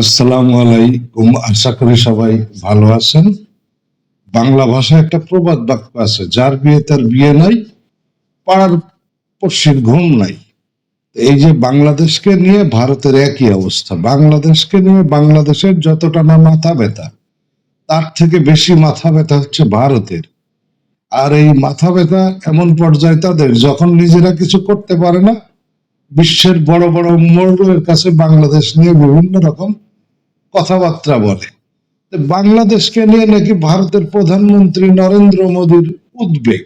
আসসালামু আলাইকুম। আশা করি সবাই ভালো আছেন। বাংলা ভাষায় একটা প্রবাদ বাক্য আছে, যার বিয়ে তার বিয়ে নাই, পাড়ার পড়শির ঘুম নাই। এই যে বাংলাদেশকে নিয়ে ভারতের একই অবস্থা, বাংলাদেশকে নিয়ে বাংলাদেশের যতটা না মাথা ব্যথা, তার থেকে বেশি মাথা ব্যথা হচ্ছে ভারতের। আর এই মাথা ব্যথা এমন পর্যায়ে তাদের, যখন নিজেরা কিছু করতে পারে না, বিশ্বের বড় বড় মোড়ের কাছে বাংলাদেশ নিয়ে বিভিন্ন রকম কথাবার্তা বলে। বাংলাদেশকে নিয়ে নাকি ভারতের প্রধানমন্ত্রী নরেন্দ্র মোদীর উদ্বেগ।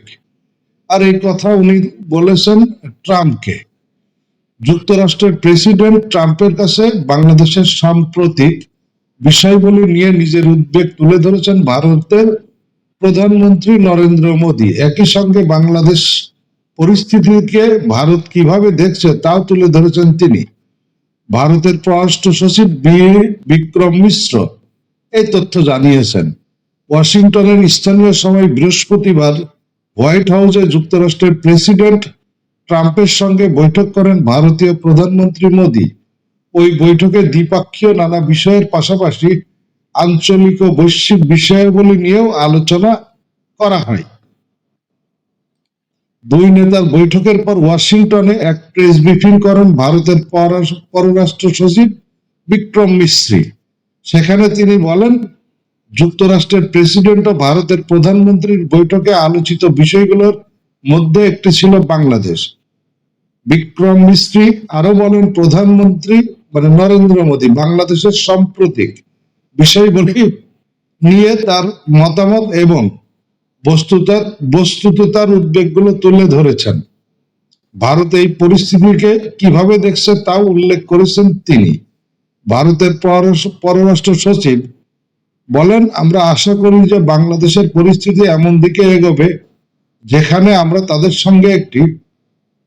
আর এই কথা উনি বলেছেন ট্রাম্পকে। যুক্তরাষ্ট্রের প্রেসিডেন্ট ট্রাম্পের কাছে বাংলাদেশের সাম্প্রতিক বিষয়গুলি নিয়ে নিজের উদ্বেগ তুলে ধরেছেন ভারতের প্রধানমন্ত্রী নরেন্দ্র মোদী। একই সঙ্গে বাংলাদেশ পরিস্থিতিকে ভারত কীভাবে দেখছে তাও তুলে ধরেছেন তিনি। ভারতের পররাষ্ট্র সচিব বি. বিক্রম মিশ্র এই তথ্য জানিয়েছেন। ওয়াশিংটনের স্থানীয় সময় বৃহস্পতিবার হোয়াইট হাউসে যুক্তরাষ্ট্রের প্রেসিডেন্ট ট্রাম্পের সঙ্গে বৈঠক করেন ভারতীয় প্রধানমন্ত্রী মোদী। ওই বৈঠকে দ্বিপাক্ষীয় নানা বিষয়ের পাশাপাশি আঞ্চলিক ও বৈশ্বিক বিষয়াবলী নিয়েও আলোচনা করা হয়। দুই নেতার বৈঠকের পর ওয়াশিংটনে এক প্রেস ব্রিফিং করেন ভারতের পররাষ্ট্র সচিব বিক্রম মিশ্রি সেখানে তিনি বলেন, যুক্তরাষ্ট্রের প্রেসিডেন্ট ও ভারতের প্রধানমন্ত্রীর বৈঠকে আলোচিত বিষয়গুলোর মধ্যে একটি ছিল বাংলাদেশ। বিক্রম মিস্ত্রি আরও বলেন, প্রধানমন্ত্রী মানে নরেন্দ্র মোদী বাংলাদেশের সাম্প্রতিক বিষয়গুলি নিয়ে তার মতামত এবং বস্তুতার বস্তুত তার উদ্বেগগুলো তুলে ধরেছেন। ভারত এই পরিস্থিতিকে কীভাবে দেখছে তাও উল্লেখ করেছেন তিনি। ভারতের পররাষ্ট্র সচিব বলেন, আমরা আশা করি যে বাংলাদেশের পরিস্থিতি এমন দিকে এগোবে, যেখানে আমরা তাদের সঙ্গে একটি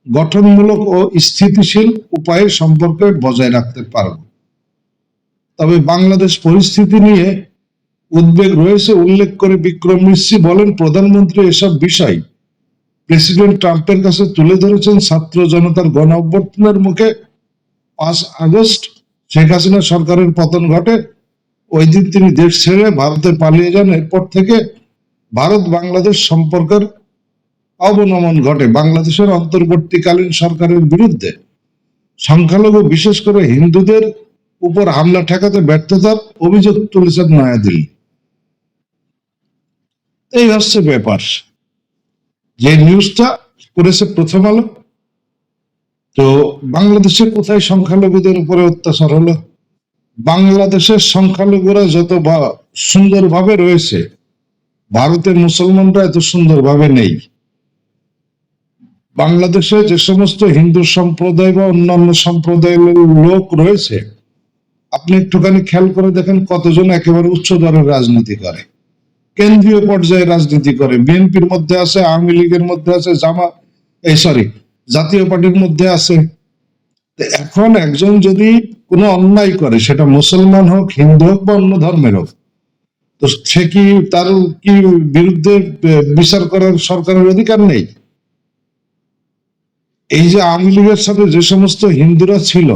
গঠনমূলক ও স্থিতিশীল উপায়ে সম্পর্ক বজায় রাখতে পারব। তবে বাংলাদেশ পরিস্থিতি নিয়ে উদ্বেগ রয়েছে, উল্লেখ করে বিক্রম মিশ্রি বলেন, প্রধানমন্ত্রী এসব বিষয় প্রেসিডেন্ট ট্রাম্পের কাছে তুলে ধরেছেন, ছাত্র জনতার গণ অভ্যর্থনের মুখে। পাঁচ আগস্ট শেখ হাসিনা সরকারের পতন ঘটে, ওই দিন তিনি দেশ ছেড়ে ভারতে পালিয়ে যান। এরপর থেকে ভারত বাংলাদেশ সম্পর্কের অবনমন ঘটে। বাংলাদেশের অন্তর্বর্তীকালীন সরকারের বিরুদ্ধে সংখ্যালঘু, বিশেষ করে হিন্দুদের উপর হামলা ঠেকাতে ব্যর্থতার অভিযোগ তুলেছেন নয়াদিল্লি। এই হচ্ছে ব্যাপার। যে নিউজটা করেছে প্রথম আলো, তো বাংলাদেশে কোথায় সংখ্যালঘুদের উপরে অত্যাচার হলো? বাংলাদেশের সংখ্যালঘুরা যত সুন্দরভাবে রয়েছে, ভারতের মুসলমানরা এত সুন্দরভাবে নেই। বাংলাদেশে যে সমস্ত হিন্দু সম্প্রদায় বা অন্যান্য সম্প্রদায়ের লোক রয়েছে, আপনি একটুখানি খেয়াল করে দেখেন কতজন একেবারে উচ্চ দরের রাজনীতি করে। কেন্দ্রীয় পর্যায়ে রাজনীতি করে। বিএনপির মধ্যে আছে, আওয়ামী লীগের মধ্যে আছে, জামা, এই সরি জাতীয় পার্টির মধ্যে আছে। এখন একজন যদি কোনো অন্যায় করে, সেটা মুসলমান হোক, হিন্দু হোক বা অন্য ধর্মের হোক, তো সে কি তার কি বিরুদ্ধে বিচার করার সরকারের অধিকার নেই? এই যে আওয়ামী লীগের সাথে যে সমস্ত হিন্দুরা ছিল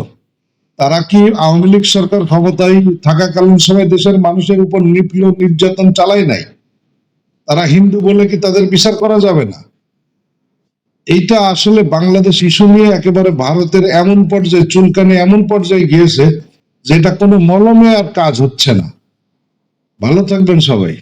তারা কি আওয়ামী লীগ সরকার ক্ষমতায় থাকাকালীন সময় দেশের মানুষের উপর নিপীড় নির্যাতন চালায় নাই? তারা হিন্দু বলে কি তাদের বিচার করা যাবে না? এইটা আসলে বাংলাদেশ ইস্যু নিয়ে একেবারে ভারতের এমন পর্যায়ে, চুলকানি এমন পর্যায়ে গিয়েছে যেটা কোনো মলমে আর কাজ হচ্ছে না। ভালো থাকবেন সবাই।